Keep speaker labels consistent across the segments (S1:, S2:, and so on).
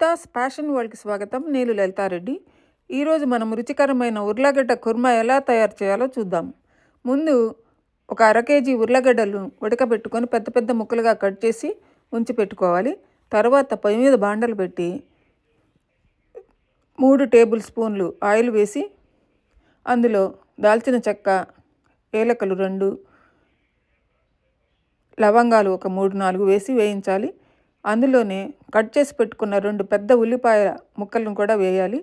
S1: Lalitha's fashion వరల్డ్కి స్వాగతం. నేను లలితారెడ్డి. ఈరోజు మనం రుచికరమైన ఉర్లగడ్డ కుర్మా ఎలా తయారు చేయాలో చూద్దాం. ముందు ఒక అర కేజీ ఉర్లగడ్డలు ఉడకబెట్టుకొని పెద్ద పెద్ద ముక్కలుగా కట్ చేసి ఉంచి పెట్టుకోవాలి. తర్వాత పొయ్యి మీద బాండలు పెట్టి మూడు టేబుల్ స్పూన్లు ఆయిల్ వేసి అందులో దాల్చిన చెక్క ఏలకలు రెండు లవంగాలు ఒక మూడు నాలుగు వేసి వేయించాలి. అందులోనే కట్ చేసి పెట్టుకున్న రెండు పెద్ద ఉల్లిపాయ ముక్కలను కూడా వేయాలి.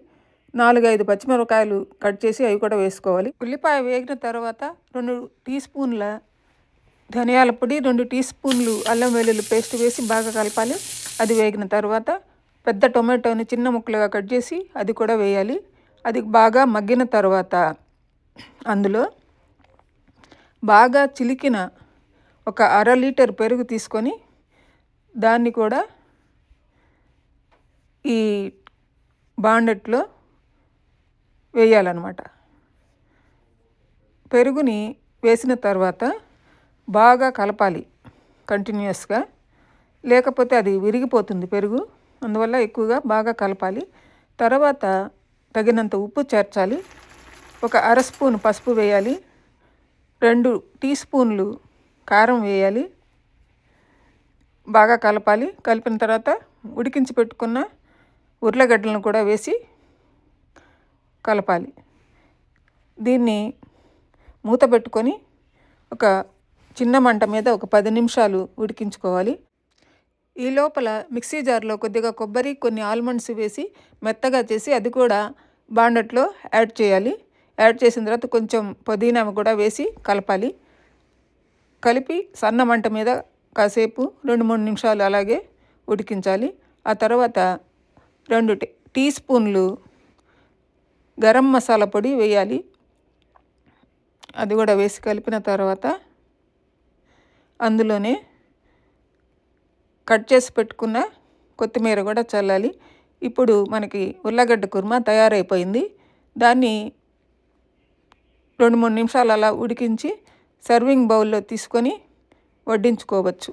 S1: నాలుగైదు పచ్చిమిరపకాయలు కట్ చేసి అవి కూడా వేసుకోవాలి. ఉల్లిపాయ వేగిన తర్వాత రెండు టీ స్పూన్ల ధనియాల పొడి రెండు టీ స్పూన్లు అల్లం వెల్లుల్లి పేస్ట్ వేసి బాగా కలపాలి. అది వేగిన తర్వాత పెద్ద టొమాటోని చిన్న ముక్కలుగా కట్ చేసి అది కూడా వేయాలి. అది బాగా మగ్గిన తర్వాత అందులో బాగా చిలికిన ఒక అర లీటర్ పెరుగు తీసుకొని దాన్ని కూడా ఈ బాండెట్లో వేయాలన్నమాట. పెరుగుని వేసిన తర్వాత బాగా కలపాలి కంటిన్యూస్గా లేకపోతే అది విరిగిపోతుంది పెరుగు అందువల్ల ఎక్కువగా బాగా కలపాలి. తర్వాత తగినంత ఉప్పు చేర్చాలి. ఒక అర స్పూన్ పసుపు వేయాలి. రెండు టీ స్పూన్లు కారం వేయాలి. బాగా కలపాలి. కలిపిన తర్వాత ఉడికించి పెట్టుకున్న ఉర్లగడ్డలను కూడా వేసి కలపాలి. దీన్ని మూత పెట్టుకొని ఒక చిన్న మంట మీద ఒక పది నిమిషాలు ఉడికించుకోవాలి. ఈ లోపల మిక్సీ జార్లో కొద్దిగా కొబ్బరి కొన్ని ఆల్మండ్స్ వేసి మెత్తగా చేసి అది కూడా బాండట్లో యాడ్ చేయాలి. యాడ్ చేసిన తర్వాత కొంచెం పుదీనా కూడా వేసి కలపాలి. కలిపి సన్న మంట మీద కాసేపు రెండు మూడు నిమిషాలు అలాగే ఉడికించాలి. ఆ తర్వాత రెండు టీ స్పూన్లు గరం మసాలా పొడి వేయాలి. అది కూడా వేసి కలిపిన తర్వాత అందులోనే కట్ చేసి పెట్టుకున్న కొత్తిమీర కూడా చల్లాలి. ఇప్పుడు మనకి ఉల్లగడ్డ కుర్మా తయారైపోయింది. దాన్ని రెండు మూడు నిమిషాలు అలా ఉడికించి సర్వింగ్ బౌల్లో తీసుకొని వడ్డించుకోవచ్చు.